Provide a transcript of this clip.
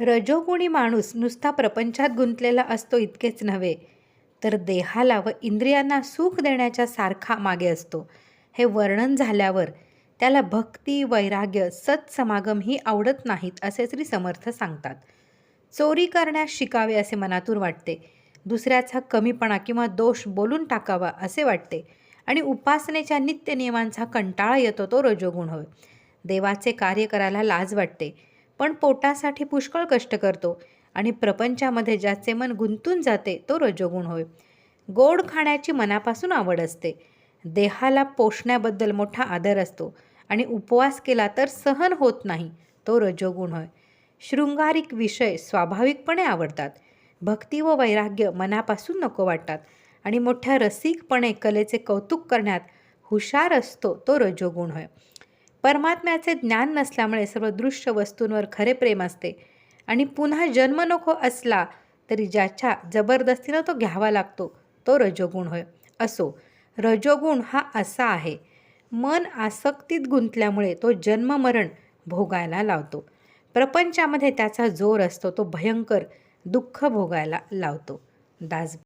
रजोगुणी माणूस नुसता प्रपंचात गुंतलेला असतो इतकेच नव्हे तर देहाला व इंद्रियांना सुख देण्याच्या सारखा मागे असतो. हे वर्णन झाल्यावर त्याला भक्ती वैराग्य सत्समागम ही आवडत नाहीत असे श्री समर्थ सांगतात. चोरी करण्यास शिकावे असे मनातून वाटते. दुसऱ्याचा कमीपणा किंवा दोष बोलून टाकावा असे वाटते. आणि उपासनेच्या नित्य नियमांचा कंटाळा येतो तो रजोगुण होय. देवाचे कार्य करायला लाज वाटते. पण पोटासाठी पुष्कळ कष्ट करतो आणि प्रपंचामध्ये ज्याचे मन गुंतून जाते तो रजोगुण होय. गोड खाण्याची मनापासून आवड असते. देहाला पोषण्याबद्दल मोठा आदर असतो आणि उपवास केला तर सहन होत नाही तो रजोगुण होय. शृंगारिक विषय स्वाभाविकपणे आवडतात. भक्ती व वैराग्य मनापासून नको वाटतात आणि मोठ्या रसिकपणे कलेचे कौतुक करण्यात हुशार असतो तो रजोगुण होय. परमात्म्याचे ज्ञान नसल्यामुळे सर्व दृश्य वस्तूंवर खरे प्रेम असते. आणि पुन्हा जन्म नको असला तरी ज्याच्या जबरदस्तीनं तो घ्यावा लागतो तो रजोगुण होय असो. रजोगुण हा असा आहे. मन आसक्तीत गुंतल्यामुळे तो जन्ममरण भोगायला लावतो. प्रपंचामध्ये त्याचा जोर असतो तो भयंकर दुःख भोगायला लावतो. दास